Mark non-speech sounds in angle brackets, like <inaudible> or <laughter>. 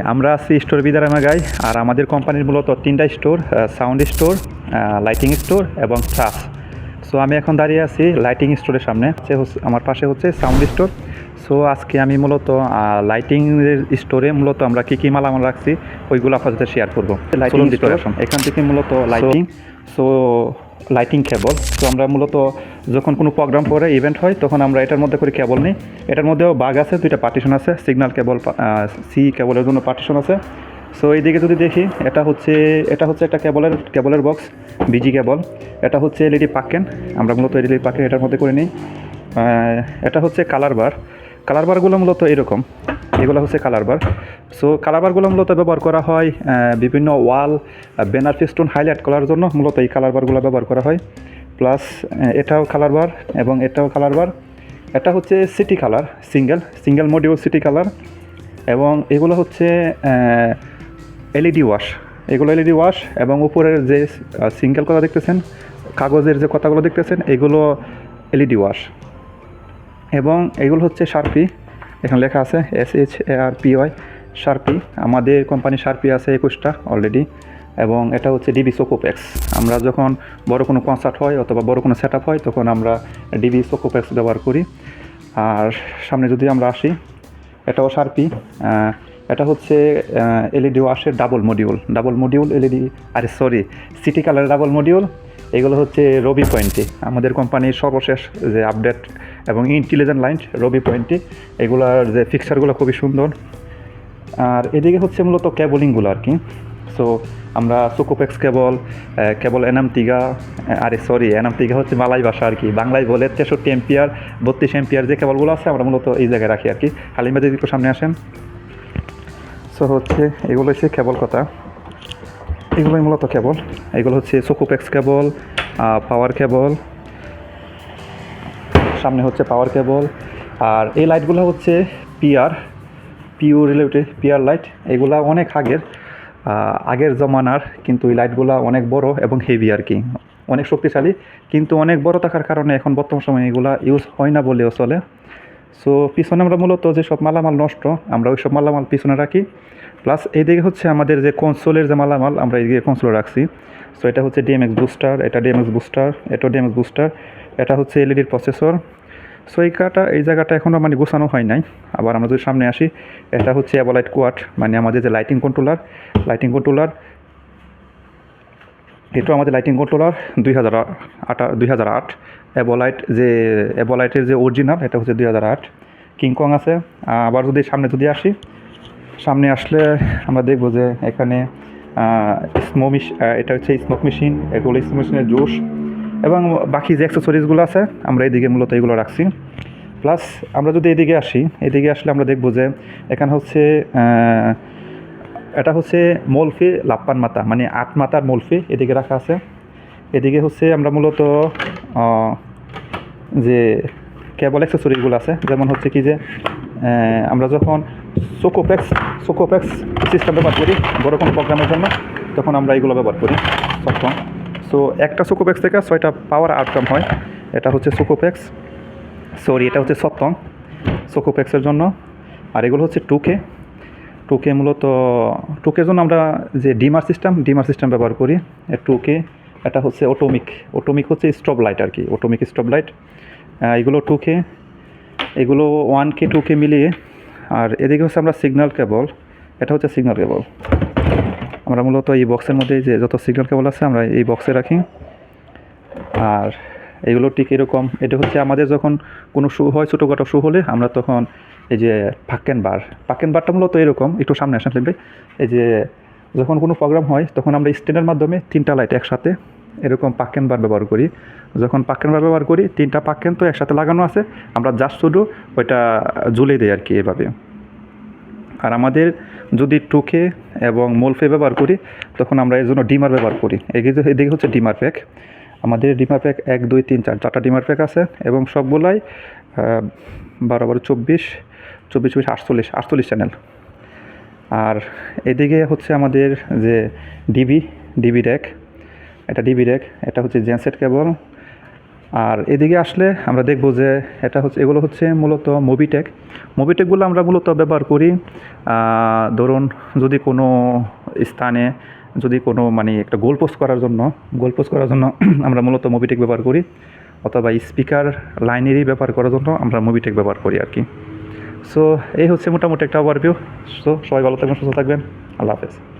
আমরা আছি স্টোর বিদারামাগাই আর আমাদের কোম্পানির মূলত তিনটা store sound store lighting store এবং ট্রাস সো আমি এখন দাঁড়িয়ে আছি লাইটিং স্টোরের সামনে। সে হচ্ছে- আমার পাশে হচ্ছে সাউন্ড স্টোর সো আজকে আমি মূলত লাইটিং স্টোরে মূলত আমরা কী কী মালামাল রাখছি ওইগুলো আপনার সাথে শেয়ার করব লাইটিং স্টোর এখান থেকে মূলত লাইটিং সো লাইটিং কেবল। তো আমরা মূলত যখন কোনো প্রোগ্রাম করে, ইভেন্ট হয়, তখন আমরা এটার মধ্যে করে কেবল নিই। এটার মধ্যেও বাঘ আছে, দুইটা পার্টিশন আছে, সিগন্যাল কেবল সি কেবলের জন্য পার্টিশন আছে। সো এইদিকে যদি দেখি, এটা হচ্ছে এটা হচ্ছে একটা কেবলের কেবলের বক্স, বিজি কেবল। এটা হচ্ছে এলইডি পাকেন, আমরা মূলত এলইডি পাকেন এটার মধ্যে করে নিই। এটা হচ্ছে কালার বার। কালার বারগুলো মূলত এরকম। এগুলো হচ্ছে কালার বার সো কালার বারগুলো মূলত ব্যবহার করা হয় বিভিন্ন ওয়াল ব্যানার ফিস্টুন হাইলাইট করার জন্য মূলত এই কালার বারগুলো ব্যবহার করা হয়। প্লাস এটাও কালার বার এবং এটাও কালার বার এটা হচ্ছে city colour single single module city colour এবং এগুলো হচ্ছে এলইডি ওয়াশ এগুলো এলইডি ওয়াশ এবং উপরের যে সিঙ্গেল কথা দেখতেছেন, কাগজের যে কথাগুলো দেখতেছেন, এগুলো এলইডি ওয়াশ এবং এগুলো হচ্ছে শার্পি এখানে লেখা আছে S H A R P Y Sharpy আমাদের কোম্পানি শার্পি আছে একুশটা অলরেডি এবং এটা হচ্ছে ডিবি সোকোপ্যাক্স আমরা যখন বড় কোনো কনসার্ট হয় অথবা বড় কোনো সেট হয়, তখন আমরা ডিবি সোকোপ্যাক্স ব্যবহার করি। আর সামনে যদি আমরা আসি, এটাও শার্পি এটা হচ্ছে এলইডি ওয়াশের double module double module LED আরে সরি সিটি কালারের ডাবল মডিউল এগুলো হচ্ছে রবি পয়েন্টে আমাদের কোম্পানির সর্বশেষ যে আপডেট এবং ইন্টেলিজেন্ট লাইন রবি পয়েন্টে এগুলার যে ফিক্সারগুলো খুবই সুন্দর। আর এদিকে হচ্ছে মূলত ক্যাবলিংগুলো আর কি সো আমরা সুকোপেক্স কেবল কেবল এনাম তিগা আরে সরি এনাম তিগা হচ্ছে মালাই ভাষা আর কি বাংলায় বলে তেষট্টি এম্পিয়ার বত্রিশ এম্পিয়ার যে কেবলগুলো আছে, আমরা মূলত এই জায়গায় রাখি আর কি হালিমা একটু সামনে আসেন। সো হচ্ছে এগুলো হচ্ছে কেবল কথা। এগুলোই মূলত কেবল এগুলো হচ্ছে সোকোপেক্স কেবল পাওয়ার কেবল সামনে হচ্ছে পাওয়ার কেবল আর এই লাইটগুলো হচ্ছে পিআর পিউ রিলেটেড পিআর লাইট এগুলা অনেক আগের আগের জমানার, কিন্তু এই লাইটগুলা অনেক বড় এবং হেভি আর কি। অনেক শক্তিশালী, কিন্তু অনেক বড় থাকার কারণে এখন বর্তমান সময়ে এগুলা ইউজ হয় না বলেও চলে। সো পিছনে আমরা মূলত যেসব মালামাল নষ্ট, আমরা ওই সব মালামাল পিছনে রাখি। প্লাস এইদিকে হচ্ছে আমাদের যে কনসোলের যে মালামাল, আমরা এইদিকে কনসোলে রাখছি। সো এটা হচ্ছে ডিএমএক্স বুস্টার এটা ডিএমএক্স বুস্টার এটা ডিএমএক্স বুস্টার এটা হচ্ছে এলইডির প্রসেসর সো এই কাটা, এই জায়গাটা এখনও মানে গোছানো হয় নাই। আবার আমরা যদি সামনে আসি, এটা হচ্ছে অ্যাবলাইট কোয়াট মানে আমাদের যে লাইটিং কন্ট্রোলার লাইটিং কন্ট্রোলার এটাও আমাদের লাইটিং কন্ট্রোলার দুই হাজার আটা, দুই হাজার আট। অ্যাবোলাইট যে অ্যাবোলাইটের যে অরিজিনাল এটা হচ্ছে দুই হাজার আট। কিংকং আছে। আবার যদি সামনে যদি আসি, সামনে আসলে আমরা দেখব যে এখানে স্মোক এটা হচ্ছে স্মোক মেশিন এগুলো স্মোক মেশিনের জুস এবং বাকি যে অ্যাক্সেসরিজগুলো আছে, আমরা এদিকে মূলত এগুলো রাখছি। প্লাস আমরা যদি এদিকে আসি, এদিকে আসলে আমরা দেখব যে এখানে হচ্ছে এটা হচ্ছে মলফি লাপ্পান মাতা মানে আট মাতার মলফি এদিকে রাখা আছে। এদিকে হচ্ছে আমরা মূলত যে কেবল অ্যাক্সেসরিগুলো আছে, যেমন হচ্ছে কি যে আমরা যখন সোকোপ্যাক্স সোকোপ্যাক্স সিস্টেম ব্যবহার করি, বড় কোনো প্রোগ্রামের জন্য, তখন আমরা এগুলো ব্যবহার করি সক্ষম সো একটা সুকোপ্যাক্স থেকে ছয়টা পাওয়ার আউটকাম হয়। এটা হচ্ছে সুকোপ্যাক্স সরি এটা হচ্ছে সপ্তম সুকোপ্যাক্সের জন্য। আর এগুলো হচ্ছে টুকে টুকে মূলত টুকের জন্য আমরা যে ডিমার সিস্টেম ডিমার সিস্টেম ব্যবহার করি টুকে এটা হচ্ছে অটোমিক অটোমিক হচ্ছে স্টপ লাইট আর কি অটোমিক স্টপ লাইট এগুলো টুকে এগুলো ওয়ান কে টু কে মিলিয়ে। আর এদিকে হচ্ছে আমরা সিগন্যাল কেবল এটা হচ্ছে সিগন্যাল কেবল আমরা মূলত এই বক্সের মধ্যে যে যত সিগন্যাল কেবল আছে আমরা এই বক্সে রাখি। আর এগুলো ঠিক এরকম, এটা হচ্ছে আমাদের যখন কোনো শু হয় ছোটোখাটো শু হলে আমরা তখন এই যে পাক্কেন বার পাক্কেন বারটা মূলত এরকম, একটু সামনে আসেন লাগবে এই যে যখন কোনো প্রোগ্রাম হয়, তখন আমরা স্ট্যান্ডের মাধ্যমে তিনটা লাইট একসাথে এরকম পাক্কেন বার ব্যবহার করি। যখন পাক্কেন বার ব্যবহার করি, তিনটা পাক্কেন তো একসাথে লাগানো আছে, আমরা জাস্ট শুধু ওইটা ঝুলে দিই আর কি এভাবে। আর আমাদের যদি টুকে এবং মোলফে ব্যবহার করি, তখন আমরা এর জন্য ডিমার ব্যবহার করি। এদিকে হচ্ছে ডিমার প্যাক। আমাদের ডিমার প্যাক এক, দুই, তিন, চার, চারটা ডিমার প্যাক আছে এবং সবগুলাই বারো বারো চব্বিশ চব্বিশ চব্বিশ, আটচল্লিশ আটচল্লিশ চ্যানেল আর এদিকে হচ্ছে আমাদের যে ডিবি ডিবি র্যাক। এটা ডিবি র্যাক, এটা হচ্ছে জেনসেট কেবল। আর এদিকে আসলে আমরা দেখব যে এটা হচ্ছে, এগুলো হচ্ছে মূলত মোবিটেক মোবিটেকগুলো আমরা মূলত ব্যবহার করি ধরুন যদি কোনো স্থানে যদি কোনো মানে একটা গোল পোস্ট করার জন্য গোল পোস্ট করার জন্য <clears throat> আমরা মূলত মোবিটেক ব্যবহার করি, অথবা স্পিকার লাইনেরই ব্যবহার করার জন্য আমরা মোবিটেক ব্যবহার করি আর কি। সো এই হচ্ছে মোটামুটি একটা ওভারভিউ সো সবাই ভালো থাকবেন, সুস্থ থাকবেন। আল্লাহ হাফেজ।